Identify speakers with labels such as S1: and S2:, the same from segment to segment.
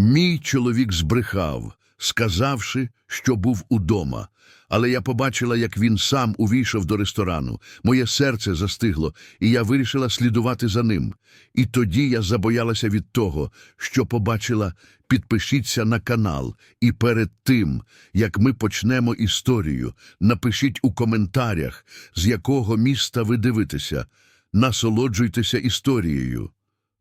S1: Мій чоловік збрехав, сказавши, що був удома. Але я побачила, як він сам увійшов до ресторану. Моє серце застигло, і я вирішила слідувати за ним. І тоді я забоялася від того, що побачила «Підпишіться на канал». І перед тим, як ми почнемо історію, напишіть у коментарях, з якого міста ви дивитеся. Насолоджуйтеся історією.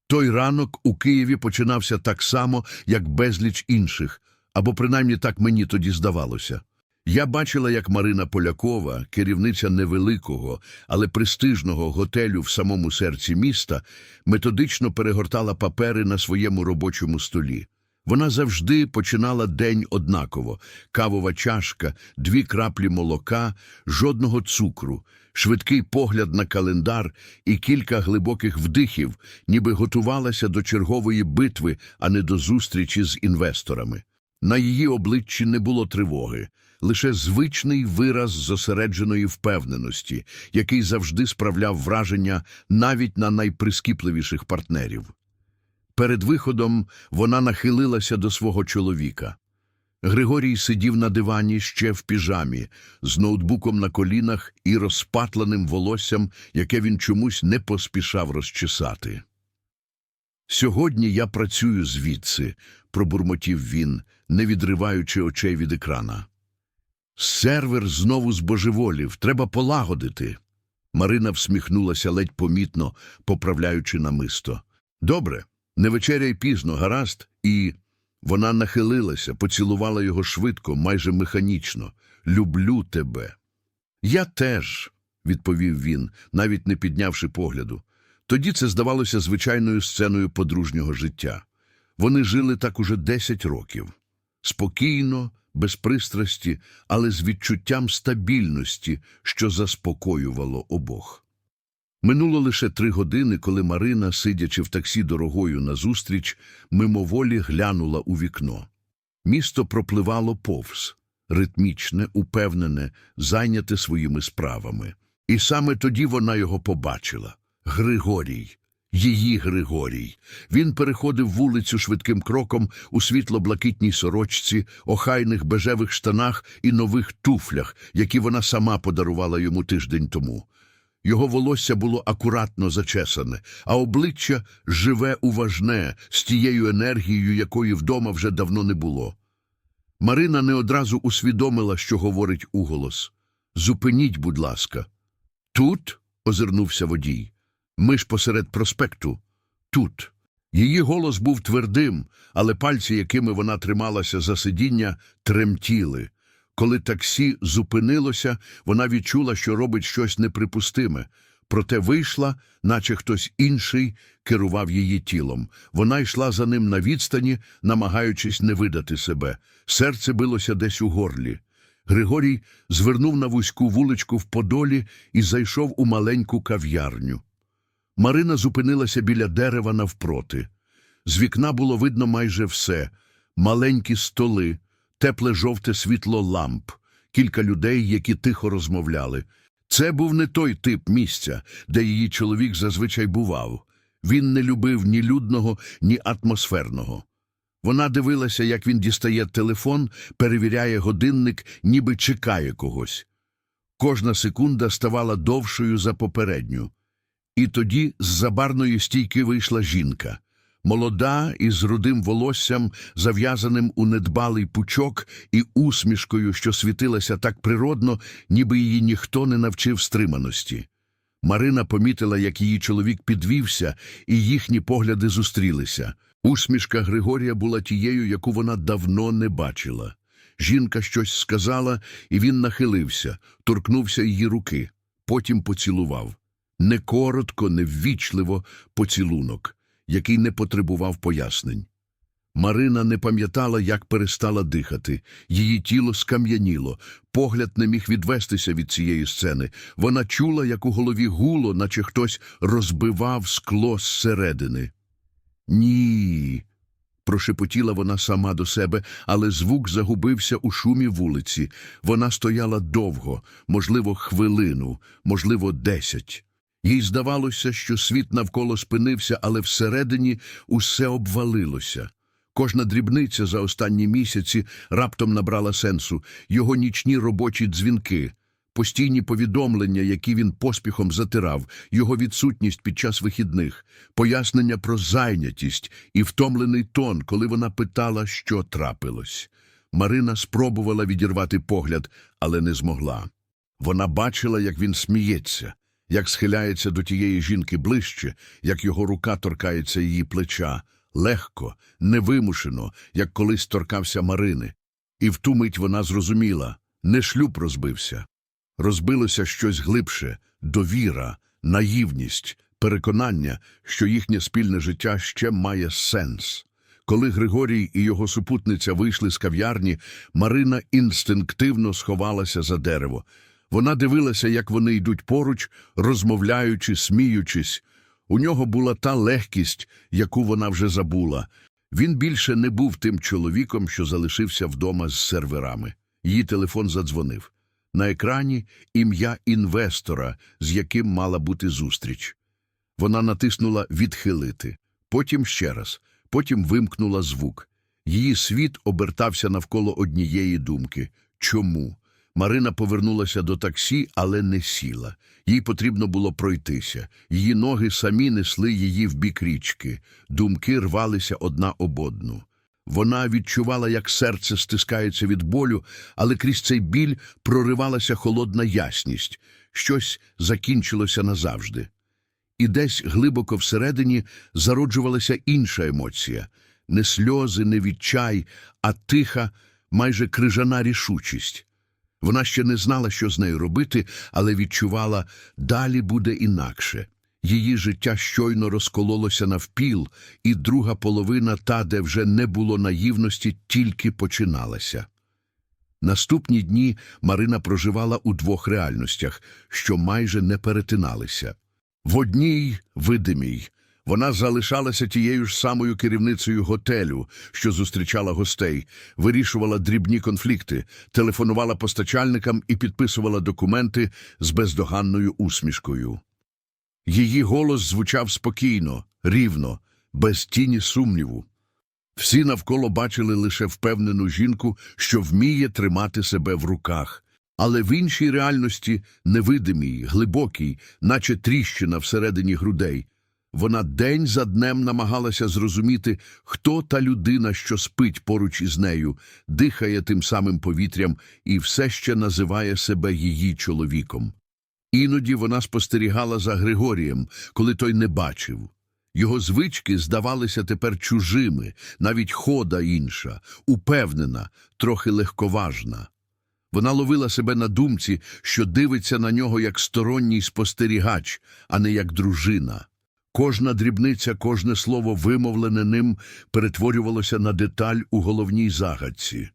S1: Той ранок у Києві починався так само, як безліч інших, або принаймні так мені тоді здавалося. Я бачила, як Марина Полякова, керівниця невеликого, але престижного готелю в самому серці міста, методично перегортала папери на своєму робочому столі. Вона завжди починала день однаково: кавова чашка, дві краплі молока, жодного цукру, швидкий погляд на календар і кілька глибоких вдихів, ніби готувалася до чергової битви, а не до зустрічі з інвесторами. На її обличчі не було тривоги, лише звичний вираз зосередженої впевненості, який завжди справляв враження навіть на найприскіпливіших партнерів. Перед виходом вона нахилилася до свого чоловіка. Григорій сидів на дивані ще в піжамі, з ноутбуком на колінах і розпатленим волоссям, яке він чомусь не поспішав розчесати. Сьогодні я працюю звідси, пробурмотів він, не відриваючи очей від екрана. Сервер знову збожеволів, треба полагодити. Марина всміхнулася ледь помітно, поправляючи намисто. Добре, не вечеряй пізно, гаразд, і вона нахилилася, поцілувала його швидко, майже механічно. Люблю тебе. Я теж, відповів він, навіть не піднявши погляду. Тоді це здавалося звичайною сценою подружнього життя. Вони жили так уже десять років. Спокійно, без пристрасті, але з відчуттям стабільності, що заспокоювало обох. Минуло лише три години, коли Марина, сидячи в таксі дорогою назустріч, мимоволі глянула у вікно. Місто пропливало повз, ритмічне, упевнене, зайняте своїми справами. І саме тоді вона його побачила. Григорій. Її Григорій. Він переходив вулицю швидким кроком у світло-блакитній сорочці, охайних бежевих штанах і нових туфлях, які вона сама подарувала йому тиждень тому. Його волосся було акуратно зачесане, а обличчя живе уважне, з тією енергією, якої вдома вже давно не було. Марина не одразу усвідомила, що говорить уголос. Зупиніть, будь ласка. Тут? озирнувся водій. Ми ж посеред проспекту. Тут. Її голос був твердим, але пальці, якими вона трималася за сидіння, тремтіли. Коли таксі зупинилося, вона відчула, що робить щось неприпустиме. Проте вийшла, наче хтось інший керував її тілом. Вона йшла за ним на відстані, намагаючись не видати себе. Серце билося десь у горлі. Григорій звернув на вузьку вуличку в Подолі і зайшов у маленьку кав'ярню. Марина зупинилася біля дерева навпроти. З вікна було видно майже все маленькі столи, тепле жовте світло ламп, кілька людей, які тихо розмовляли. Це був не той тип місця, де її чоловік зазвичай бував. Він не любив ні людного, ні атмосферного. Вона дивилася, як він дістає телефон, перевіряє годинник, ніби чекає когось. Кожна секунда ставала довшою за попередню. І тоді з-за барної стійки вийшла жінка. Молода із рудим волоссям, зав'язаним у недбалий пучок і усмішкою, що світилася так природно, ніби її ніхто не навчив стриманості. Марина помітила, як її чоловік підвівся, і їхні погляди зустрілися. Усмішка Григорія була тією, яку вона давно не бачила. Жінка щось сказала, і він нахилився, торкнувся її руки, потім поцілував. Не коротко, не ввічливо поцілунок, який не потребував пояснень. Марина не пам'ятала, як перестала дихати. Її тіло скам'яніло, погляд не міг відвестися від цієї сцени. Вона чула, як у голові гуло, наче хтось розбивав скло зсередини. Ні. Прошепотіла вона сама до себе, але звук загубився у шумі вулиці. Вона стояла довго, можливо, хвилину, можливо, десять. Їй здавалося, що світ навколо спинився, але всередині усе обвалилося. Кожна дрібниця за останні місяці раптом набрала сенсу. Його нічні робочі дзвінки, постійні повідомлення, які він поспіхом затирав, його відсутність під час вихідних, пояснення про зайнятість і втомлений тон, коли вона питала, що трапилось. Марина спробувала відірвати погляд, але не змогла. Вона бачила, як він сміється, як схиляється до тієї жінки ближче, як його рука торкається її плеча, легко, невимушено, як колись торкався Марини. І в ту мить вона зрозуміла — не шлюб розбився. Розбилося щось глибше — довіра, наївність, переконання, що їхнє спільне життя ще має сенс. Коли Григорій і його супутниця вийшли з кав'ярні, Марина інстинктивно сховалася за дерево. Вона дивилася, як вони йдуть поруч, розмовляючи, сміючись. У нього була та легкість, яку вона вже забула. Він більше не був тим чоловіком, що залишився вдома з серверами. Її телефон задзвонив. На екрані ім'я інвестора, з яким мала бути зустріч. Вона натиснула «Відхилити», потім ще раз, потім вимкнула звук. Її світ обертався навколо однієї думки. Чому? Марина повернулася до таксі, але не сіла. Їй потрібно було пройтися. Її ноги самі несли її в бік річки. Думки рвалися одна об одну. Вона відчувала, як серце стискається від болю, але крізь цей біль проривалася холодна ясність. Щось закінчилося назавжди. І десь глибоко всередині зароджувалася інша емоція — не сльози, не відчай, а тиха, майже крижана рішучість. Вона ще не знала, що з нею робити, але відчувала — далі буде інакше. Її життя щойно розкололося навпіл, і друга половина, та, де вже не було наївності, тільки починалася. Наступні дні Марина проживала у двох реальностях, що майже не перетиналися. В одній видимій вона залишалася тією ж самою керівницею готелю, що зустрічала гостей, вирішувала дрібні конфлікти, телефонувала постачальникам і підписувала документи з бездоганною усмішкою. Її голос звучав спокійно, рівно, без тіні сумніву. Всі навколо бачили лише впевнену жінку, що вміє тримати себе в руках, але в іншій реальності, невидимій, глибокій, наче тріщина всередині грудей, вона день за днем намагалася зрозуміти, хто та людина, що спить поруч із нею, дихає тим самим повітрям і все ще називає себе її чоловіком. Іноді вона спостерігала за Григорієм, коли той не бачив. Його звички здавалися тепер чужими, навіть хода інша, упевнена, трохи легковажна. Вона ловила себе на думці, що дивиться на нього як сторонній спостерігач, а не як дружина. Кожна дрібниця, кожне слово, вимовлене ним, перетворювалося на деталь у головній загадці.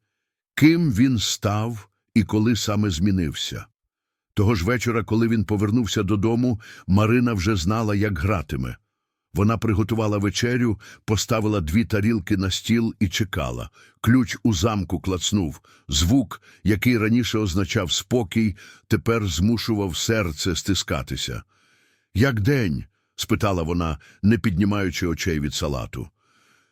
S1: Ким він став і коли саме змінився? Того ж вечора, коли він повернувся додому, Марина вже знала, як гратиме. Вона приготувала вечерю, поставила дві тарілки на стіл і чекала. Ключ у замку клацнув. Звук, який раніше означав спокій, тепер змушував серце стискатися. Як день? Спитала вона, не піднімаючи очей від салату.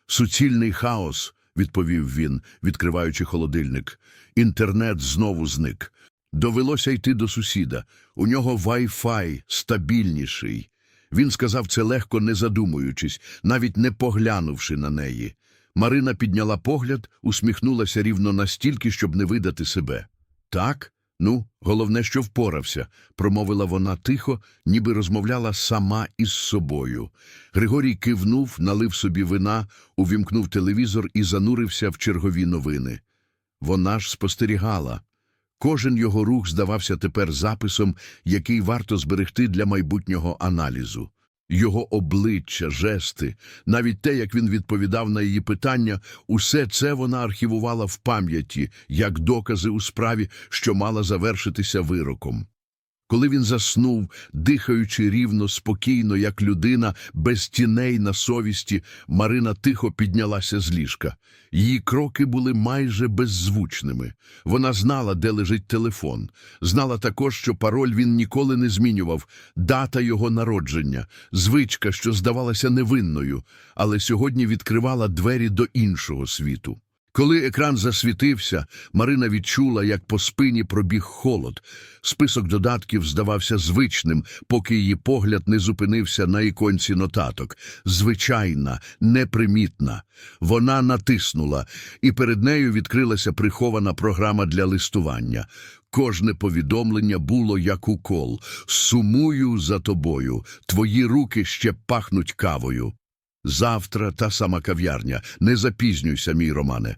S1: Суцільний хаос, відповів він, відкриваючи холодильник. Інтернет знову зник. Довелося йти до сусіда. У нього вай-фай стабільніший. Він сказав це легко, не задумуючись, навіть не поглянувши на неї. Марина підняла погляд, усміхнулася рівно настільки, щоб не видати себе. Так? Ну, головне, що впорався, промовила вона тихо, ніби розмовляла сама із собою. Григорій кивнув, налив собі вина, увімкнув телевізор і занурився в чергові новини. Вона ж спостерігала. Кожен його рух здавався тепер записом, який варто зберегти для майбутнього аналізу. Його обличчя, жести, навіть те, як він відповідав на її питання, усе це вона архівувала в пам'яті, як докази у справі, що мала завершитися вироком. Коли він заснув, дихаючи рівно, спокійно, як людина, без тіней на совісті, Марина тихо піднялася з ліжка. Її кроки були майже беззвучними. Вона знала, де лежить телефон. Знала також, що пароль він ніколи не змінював, дата його народження, звичка, що здавалася невинною, але сьогодні відкривала двері до іншого світу. Коли екран засвітився, Марина відчула, як по спині пробіг холод. Список додатків здавався звичним, поки її погляд не зупинився на іконці нотаток. Звичайна, непримітна. Вона натиснула, і перед нею відкрилася прихована програма для листування. Кожне повідомлення було як укол. Сумую за тобою, твої руки ще пахнуть кавою. Завтра та сама кав'ярня. Не запізнюйся, мій Романе.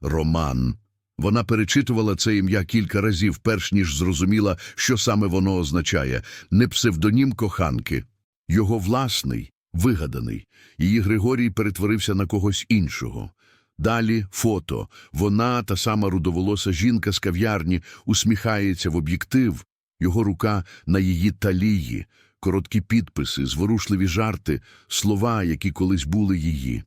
S1: Роман. Вона перечитувала це ім'я кілька разів, перш ніж зрозуміла, що саме воно означає. Не псевдонім коханки. Його власний, вигаданий. Її Григорій перетворився на когось іншого. Далі фото. Вона, та сама рудоволоса жінка з кав'ярні, усміхається в об'єктив. Його рука на її талії. Короткі підписи, зворушливі жарти, слова, які колись були її.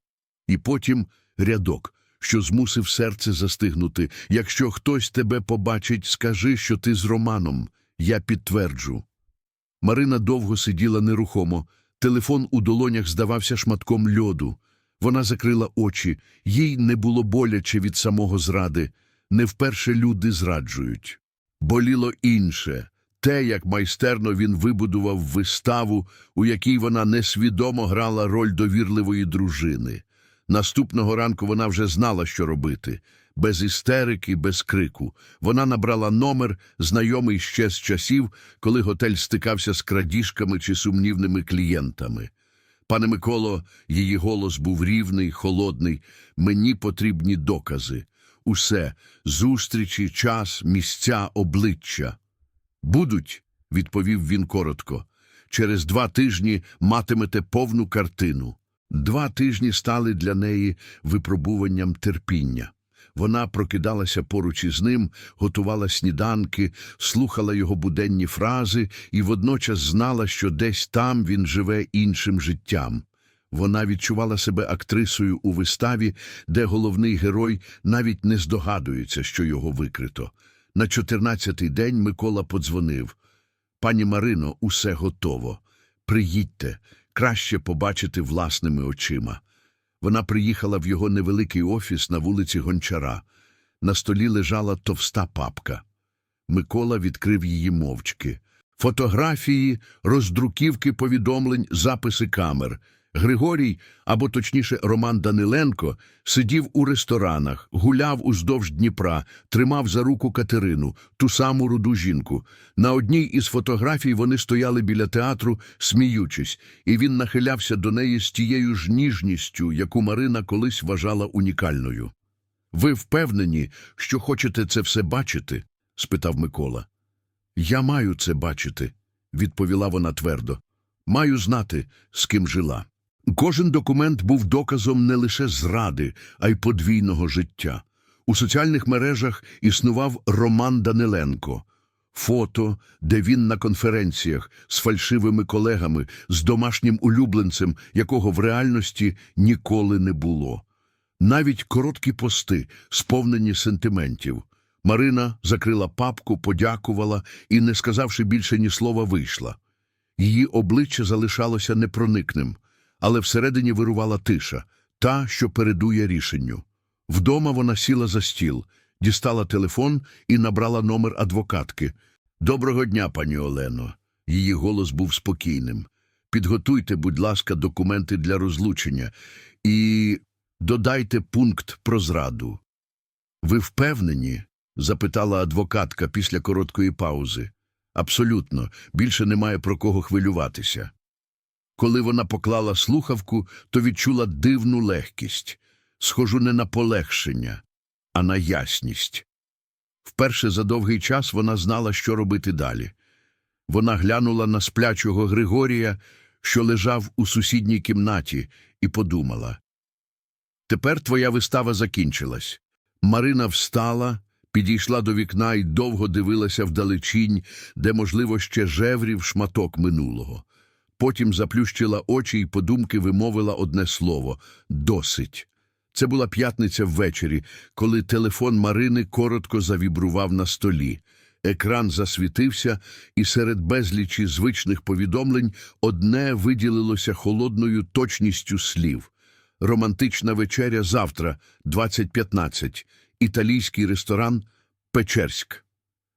S1: І потім рядок, що змусив серце застигнути. Якщо хтось тебе побачить, скажи, що ти з Романом. Я підтверджу. Марина довго сиділа нерухомо. Телефон у долонях здавався шматком льоду. Вона закрила очі. Їй не було боляче від самого зради. Не вперше люди зраджують. Боліло інше. Те, як майстерно він вибудував виставу, у якій вона несвідомо грала роль довірливої дружини. Наступного ранку вона вже знала, що робити. Без істерики, без крику. Вона набрала номер, знайомий ще з часів, коли готель стикався з крадіжками чи сумнівними клієнтами. Пане Миколо, її голос був рівний, холодний. Мені потрібні докази. Усе зустрічі, час, місця, обличчя. Будуть, відповів він коротко. Через два тижні матимете повну картину. Два тижні стали для неї випробуванням терпіння. Вона прокидалася поруч із ним, готувала сніданки, слухала його буденні фрази і водночас знала, що десь там він живе іншим життям. Вона відчувала себе актрисою у виставі, де головний герой навіть не здогадується, що його викрито. На чотирнадцятий день Микола подзвонив. Пані Марино, усе готово. Приїдьте, краще побачити власними очима. Вона приїхала в його невеликий офіс на вулиці Гончара. На столі лежала товста папка. Микола відкрив її мовчки. Фотографії, роздруківки повідомлень, записи камер. Григорій, або точніше Роман Даниленко, сидів у ресторанах, гуляв уздовж Дніпра, тримав за руку Катерину, ту саму руду жінку. На одній із фотографій вони стояли біля театру, сміючись, і він нахилявся до неї з тією ж ніжністю, яку Марина колись вважала унікальною. Ви впевнені, що хочете це все бачити? спитав Микола. Я маю це бачити, відповіла вона твердо. Маю знати, з ким жила. Кожен документ був доказом не лише зради, а й подвійного життя. У соціальних мережах існував Роман Даниленко. Фото, де він на конференціях з фальшивими колегами, з домашнім улюбленцем, якого в реальності ніколи не було. Навіть короткі пости, сповнені сентиментів. Марина закрила папку, подякувала і, не сказавши більше ні слова, вийшла. Її обличчя залишалося непроникним, але всередині вирувала тиша, та, що передує рішенню. Вдома вона сіла за стіл, дістала телефон і набрала номер адвокатки. Доброго дня, пані Олено. Її голос був спокійним. Підготуйте, будь ласка, документи для розлучення і додайте пункт про зраду. Ви впевнені? запитала адвокатка після короткої паузи. Абсолютно, більше немає про кого хвилюватися. Коли вона поклала слухавку, то відчула дивну легкість, схожу не на полегшення, а на ясність. Вперше за довгий час вона знала, що робити далі. Вона глянула на сплячого Григорія, що лежав у сусідній кімнаті, і подумала. Тепер твоя вистава закінчилась. Марина встала, Підійшла до вікна і довго дивилася вдалечінь, де, можливо, ще жеврів шматок минулого. Потім заплющила очі і подумки вимовила одне слово досить. Це була п'ятниця ввечері, коли телефон Марини коротко завібрував на столі. Екран засвітився, і серед безлічі звичних повідомлень одне виділилося холодною точністю слів. Романтична вечеря завтра, 20.15. Італійський ресторан Печерськ.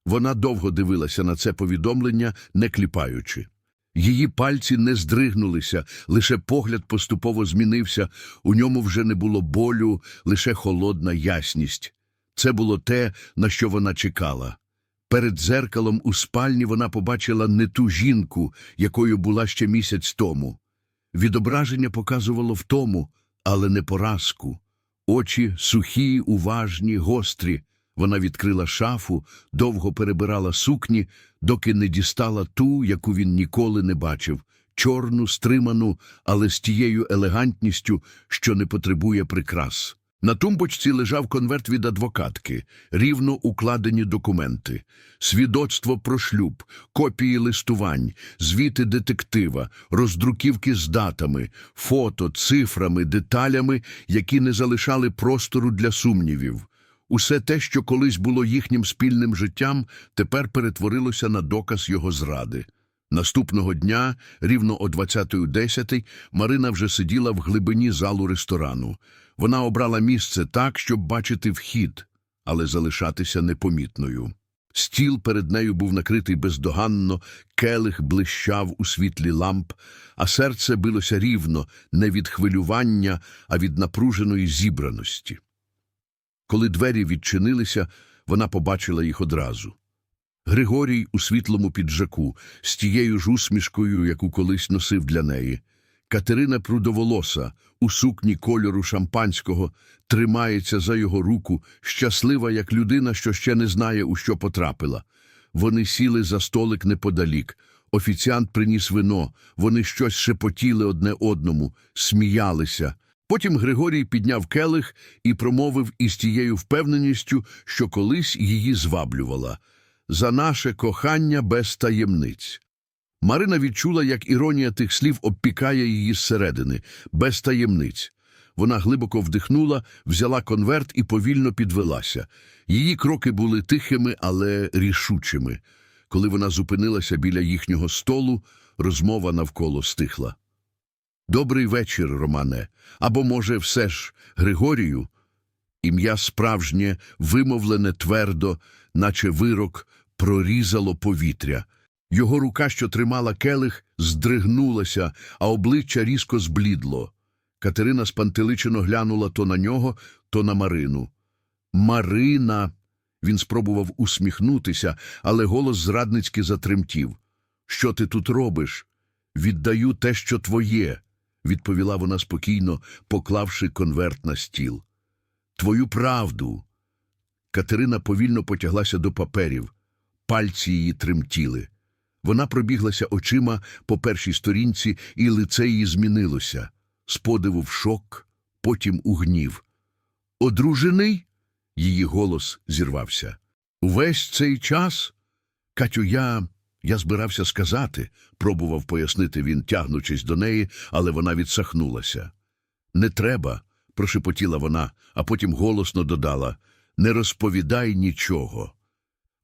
S1: Вона довго дивилася на це повідомлення, не кліпаючи. Її пальці не здригнулися, лише погляд поступово змінився, у ньому вже не було болю, лише холодна ясність. Це було те, на що вона чекала. Перед дзеркалом у спальні вона побачила не ту жінку, якою була ще місяць тому. Відображення показувало втому, але не поразку. Очі сухі, уважні, гострі. Вона відкрила шафу, довго перебирала сукні, доки не дістала ту, яку він ніколи не бачив, чорну, стриману, але з тією елегантністю, що не потребує прикрас. На тумбочці лежав конверт від адвокатки, рівно укладені документи, свідоцтво про шлюб, копії листувань, звіти детектива, роздруківки з датами, фото, цифрами, деталями, які не залишали простору для сумнівів. Усе те, що колись було їхнім спільним життям, тепер перетворилося на доказ його зради. Наступного дня, рівно о 20.10, Марина вже сиділа в глибині залу ресторану. Вона обрала місце так, щоб бачити вхід, але залишатися непомітною. Стіл перед нею був накритий бездоганно, келих блищав у світлі ламп, а серце билося рівно, не від хвилювання, а від напруженої зібраності. Коли двері відчинилися, вона побачила їх одразу. Григорій у світлому піджаку, з тією ж усмішкою, яку колись носив для неї. Катерина Прудоволоса у сукні кольору шампанського тримається за його руку, щаслива, як людина, що ще не знає, у що потрапила. Вони сіли за столик неподалік. Офіціант приніс вино, вони щось шепотіли одне одному, сміялися. Потім Григорій підняв келих і промовив із тією впевненістю, що колись її зваблювала. За наше кохання без таємниць. Марина відчула, як іронія тих слів обпікає її зсередини, без таємниць. Вона глибоко вдихнула, взяла конверт і повільно підвелася. Її кроки були тихими, але рішучими. Коли вона зупинилася біля їхнього столу, розмова навколо стихла. Добрий вечір, Романе. Або, може, все ж, Григорію? Ім'я справжнє, вимовлене твердо, наче вирок, прорізало повітря. Його рука, що тримала келих, здригнулася, а обличчя різко зблідло. Катерина спантеличено глянула то на нього, то на Марину. Марина. Він спробував усміхнутися, але голос зрадницьки затремтів. Що ти тут робиш? Віддаю те, що твоє, відповіла вона спокійно, поклавши конверт на стіл. Твою правду. Катерина повільно потяглася до паперів. Пальці її тремтіли. Вона пробіглася очима по першій сторінці, і лице її змінилося. З подиву в шок, потім у гнів. Одружений? Її голос зірвався. Увесь цей час? Катю, я. Я збирався сказати, пробував пояснити він, тягнучись до неї, але вона відсахнулася. Не треба, прошепотіла вона, а потім голосно додала Не розповідай нічого.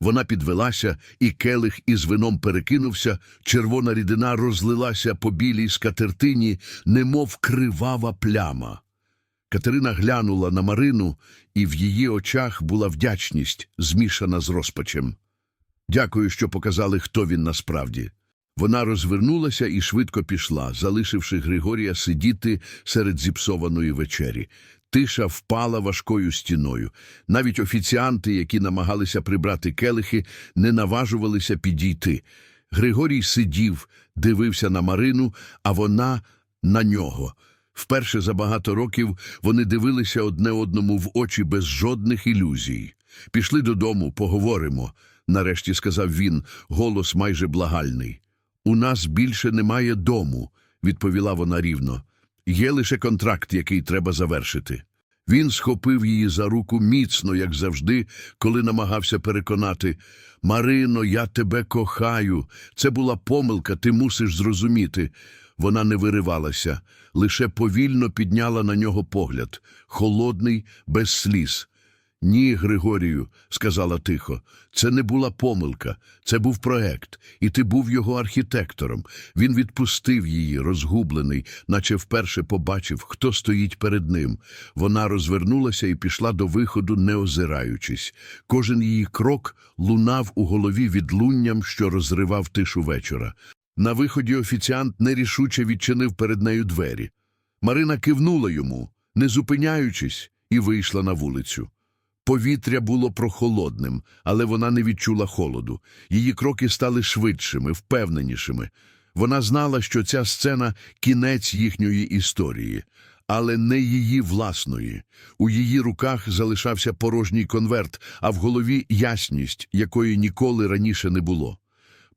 S1: Вона підвелася, і келих із вином перекинувся, червона рідина розлилася по білій скатертині, немов кривава пляма. Катерина глянула на Марину, і в її очах була вдячність, змішана з розпачем. Дякую, що показали, хто він насправді. Вона розвернулася і швидко пішла, залишивши Григорія сидіти серед зіпсованої вечері. Тиша впала важкою стіною. Навіть офіціанти, які намагалися прибрати келихи, не наважувалися підійти. Григорій сидів, дивився на Марину, а вона на нього. Вперше за багато років вони дивилися одне одному в очі без жодних ілюзій. Пішли додому, поговоримо, нарешті сказав він, голос майже благальний. У нас більше немає дому, відповіла вона рівно. Є лише контракт, який треба завершити. Він схопив її за руку міцно, як завжди, коли намагався переконати Марино, я тебе кохаю. Це була помилка, ти мусиш зрозуміти. Вона не виривалася, лише повільно підняла на нього погляд, холодний, без сліз. Ні, Григорію, сказала тихо, це не була помилка, це був проект, і ти був його архітектором. Він відпустив її, розгублений, наче вперше побачив, хто стоїть перед ним. Вона розвернулася і пішла до виходу, не озираючись. Кожен її крок лунав у голові відлунням, що розривав тишу вечора. На виході офіціант нерішуче відчинив перед нею двері. Марина кивнула йому, не зупиняючись, і вийшла на вулицю. Повітря було прохолодним, але вона не відчула холоду. Її кроки стали швидшими, впевненішими. Вона знала, що ця сцена – кінець їхньої історії, але не її власної. У її руках залишався порожній конверт, а в голові ясність, якої ніколи раніше не було.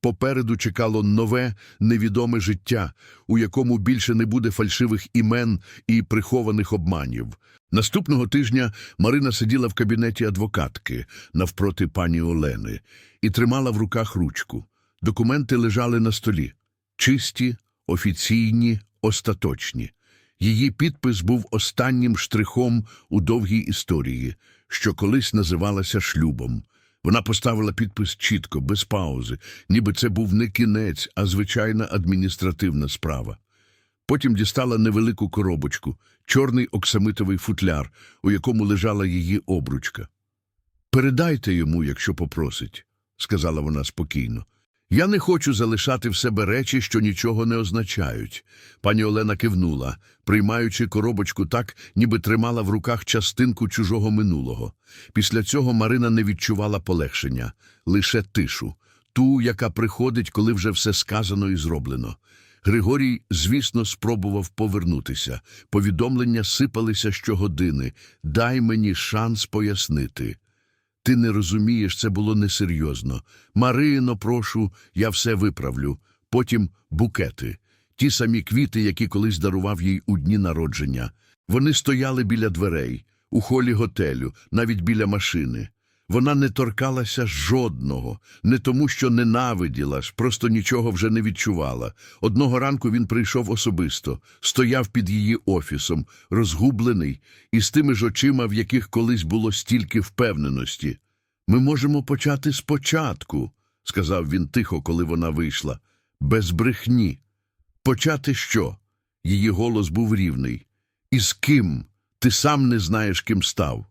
S1: Попереду чекало нове, невідоме життя, у якому більше не буде фальшивих імен і прихованих обманів. Наступного тижня Марина сиділа в кабінеті адвокатки навпроти пані Олени і тримала в руках ручку. Документи лежали на столі. Чисті, офіційні, остаточні. Її підпис був останнім штрихом у довгій історії, що колись називалася шлюбом. Вона поставила підпис чітко, без паузи, ніби це був не кінець, а звичайна адміністративна справа. Потім дістала невелику коробочку, чорний оксамитовий футляр, у якому лежала її обручка. Передайте йому, якщо попросить, сказала вона спокійно. Я не хочу залишати в себе речі, що нічого не означають. Пані Олена кивнула, приймаючи коробочку так, ніби тримала в руках частинку чужого минулого. Після цього Марина не відчувала полегшення, лише тишу, ту, яка приходить, коли вже все сказано і зроблено. Григорій, звісно, спробував повернутися. Повідомлення сипалися щогодини. Дай мені шанс пояснити. Ти не розумієш, це було несерйозно. Марино, прошу, я все виправлю. Потім букети. Ті самі квіти, які колись дарував їй у дні народження. Вони стояли біля дверей, у холі готелю, навіть біля машини. Вона не торкалася жодного, не тому, що ненавиділа ж, просто нічого вже не відчувала. Одного ранку він прийшов особисто, стояв під її офісом, розгублений, і з тими ж очима, в яких колись було стільки впевненості. Ми можемо почати спочатку, сказав він тихо, коли вона вийшла. Без брехні. Почати що? Її голос був рівний. І з ким? Ти сам не знаєш, ким став.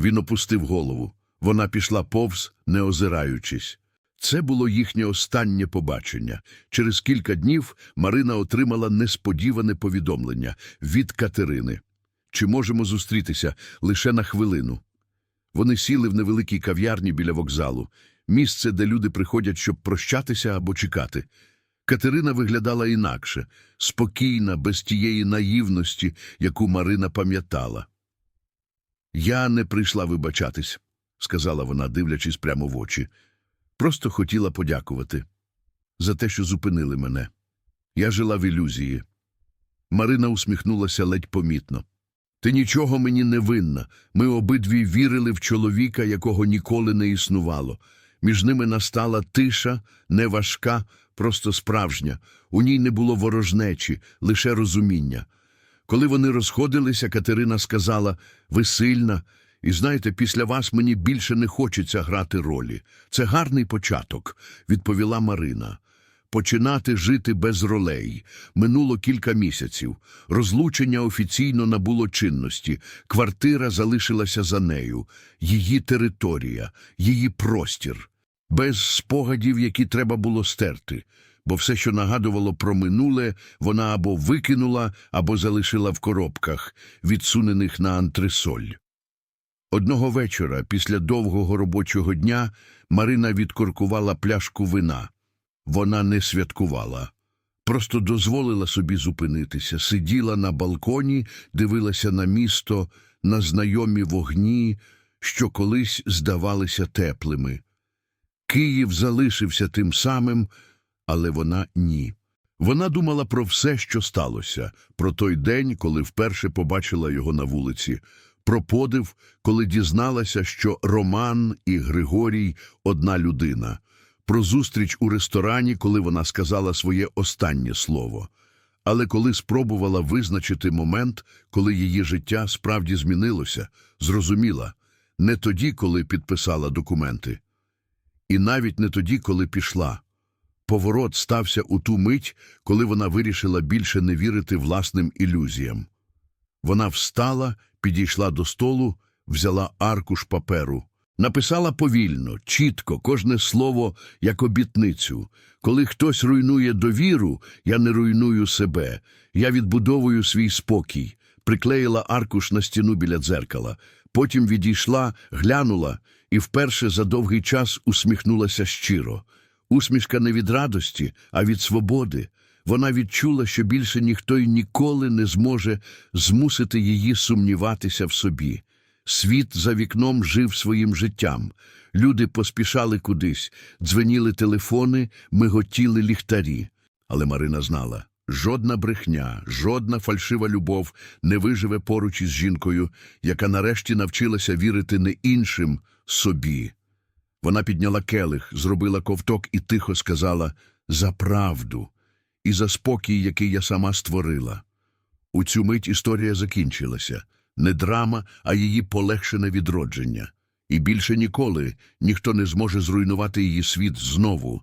S1: Він опустив голову. Вона пішла повз, не озираючись. Це було їхнє останнє побачення. Через кілька днів Марина отримала несподіване повідомлення від Катерини. Чи можемо зустрітися лише на хвилину? Вони сіли в невеликій кав'ярні біля вокзалу, місце, де люди приходять, щоб прощатися або чекати. Катерина виглядала інакше, спокійна, без тієї наївності, яку Марина пам'ятала. Я не прийшла вибачатись, сказала вона, дивлячись прямо в очі. Просто хотіла подякувати за те, що зупинили мене. Я жила в ілюзії. Марина усміхнулася ледь помітно. Ти нічого мені не винна. Ми обидві вірили в чоловіка, якого ніколи не існувало. Між ними настала тиша, не важка, просто справжня. У ній не було ворожнечі, лише розуміння. Коли вони розходилися, Катерина сказала Ви сильна, і знаєте, після вас мені більше не хочеться грати ролі. Це гарний початок, відповіла Марина. Починати жити без ролей. Минуло кілька місяців. Розлучення офіційно набуло чинності. Квартира залишилася за нею. Її територія, її простір. Без спогадів, які треба було стерти. Бо все, що нагадувало про минуле, вона або викинула, або залишила в коробках, відсунених на антресоль. Одного вечора, після довгого робочого дня, Марина відкоркувала пляшку вина. Вона не святкувала. Просто дозволила собі зупинитися, сиділа на балконі, дивилася на місто, на знайомі вогні, що колись здавалися теплими. Київ залишився тим самим, але вона ні. Вона думала про все, що сталося, про той день, коли вперше побачила його на вулиці, про подив, коли дізналася, що Роман і Григорій одна людина, про зустріч у ресторані, коли вона сказала своє останнє слово. Але коли спробувала визначити момент, коли її життя справді змінилося, зрозуміла не тоді, коли підписала документи, і навіть не тоді, коли пішла. Поворот стався у ту мить, коли вона вирішила більше не вірити власним ілюзіям. Вона встала, підійшла до столу, взяла аркуш паперу, написала повільно, чітко, кожне слово як обітницю. Коли хтось руйнує довіру, я не руйную себе, я відбудовую свій спокій. Приклеїла аркуш на стіну біля дзеркала, потім відійшла, глянула і вперше за довгий час усміхнулася щиро. Усмішка не від радості, а від свободи. Вона відчула, що більше ніхто й ніколи не зможе змусити її сумніватися в собі. Світ за вікном жив своїм життям. Люди поспішали кудись, дзвеніли телефони, миготіли ліхтарі. Але Марина знала, жодна брехня, жодна фальшива любов не виживе поруч із жінкою, яка нарешті навчилася вірити не іншим собі. Вона підняла келих, зробила ковток і тихо сказала «За правду» і за спокій, який я сама створила. У цю мить історія закінчилася. Не драма, а її полегшене відродження. І більше ніколи ніхто не зможе зруйнувати її світ знову.